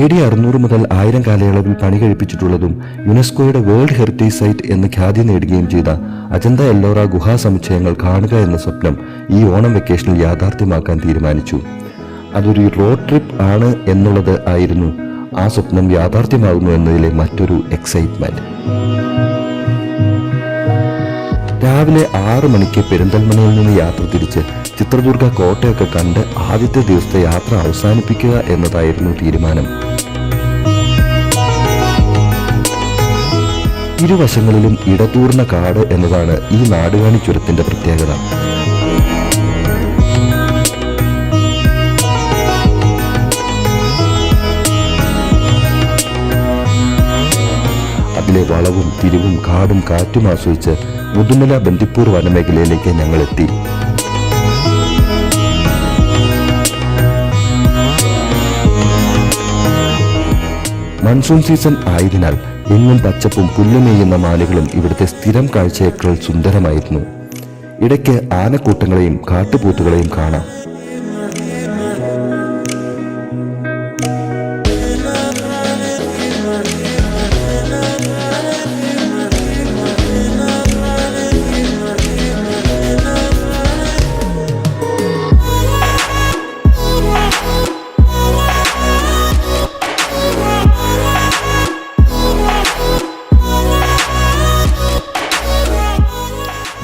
A D അറുന്നൂറ് മുതൽ ആയിരം കാലയളവിൽ പണി കഴിപ്പിച്ചിട്ടുള്ളതും യുനെസ്കോയുടെ വേൾഡ് ഹെറിറ്റേജ് സൈറ്റ് എന്ന് ഖ്യാതി നേടുകയും ചെയ്ത അജന്ത എല്ലോറ ഗുഹാ സമുച്ചയങ്ങൾ കാണുക എന്ന സ്വപ്നം ഈ ഓണം വെക്കേഷനിൽ യാഥാർത്ഥ്യമാക്കാൻ തീരുമാനിച്ചു. അതൊരു റോഡ് ട്രിപ്പ് ആണ് എന്നുള്ളത് ആയിരുന്നു. ആ സ്വപ്നം യാഥാർത്ഥ്യമാകുന്നു എന്നതിലെ മറ്റൊരു എക്സൈറ്റ്മെന്റ് രാവിലെ ആറ് മണിക്ക് പെരിന്തൽമണയിൽ നിന്ന് യാത്ര തിരിച്ച് ചിത്രദുർഗ കോട്ടയൊക്കെ കണ്ട് ആദ്യത്തെ ദിവസത്തെ യാത്ര അവസാനിപ്പിക്കുക എന്നതായിരുന്നു തീരുമാനം. ഇരുവശങ്ങളിലും ഇടതൂർന്ന കാട് എന്നതാണ് ഈ നാടുകാണി ചുരത്തിന്റെ പ്രത്യേകത. അതിലെ വളവും തിരിവും കാടും കാറ്റും ആസ്വദിച്ച് മുതുമല ബന്ദിപ്പൂർ വനമേഖലയിലേക്ക് ഞങ്ങൾ എത്തി മൺസൂൺ സീസൺ ആയതിനാൽ എങ്ങും പച്ചപ്പും പുല്ലുമേയുന്ന മാലുകളും ഇവിടുത്തെ സ്ഥിരം കാഴ്ചയേക്കാൾ സുന്ദരമായിരുന്നു. ഇടയ്ക്ക് ആനക്കൂട്ടങ്ങളെയും കാട്ടുപോത്തുകളെയും കാണാം.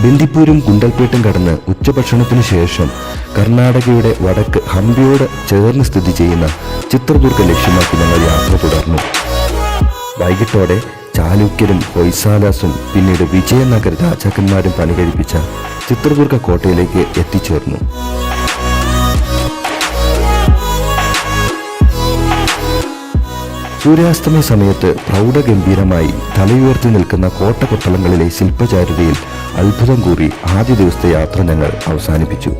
ബന്ദിപ്പൂരും ഗുണ്ടൽപേട്ടും കടന്ന് ഉച്ചഭക്ഷണത്തിനു ശേഷം കർണാടകയുടെ വടക്ക് ഹംപിയോട് ചേർന്ന് സ്ഥിതി ചെയ്യുന്ന ചിത്രദുർഗ ലക്ഷ്യമാക്കി ഞങ്ങൾ യാത്ര തുടർന്നു. വൈകിട്ടോടെ ചാലൂക്യരും ഹൊയ്സാലാസും പിന്നീട് വിജയനഗര രാജാക്കന്മാരും പണികഴിപ്പിച്ച ചിത്രദുർഗ കോട്ടയിലേക്ക് എത്തിച്ചേർന്നു. സൂര്യാസ്തമയ സമയത്ത് പ്രൗഢഗംഭീരമായി തലയുയർത്തി നിൽക്കുന്ന കോട്ടകൊത്തളങ്ങളിലെ ശില്പചാരുതയിൽ അത്ഭുതം കൂറി ആദ്യ ദിവസത്തെ യാത്ര ഞങ്ങൾ അവസാനിപ്പിച്ചു.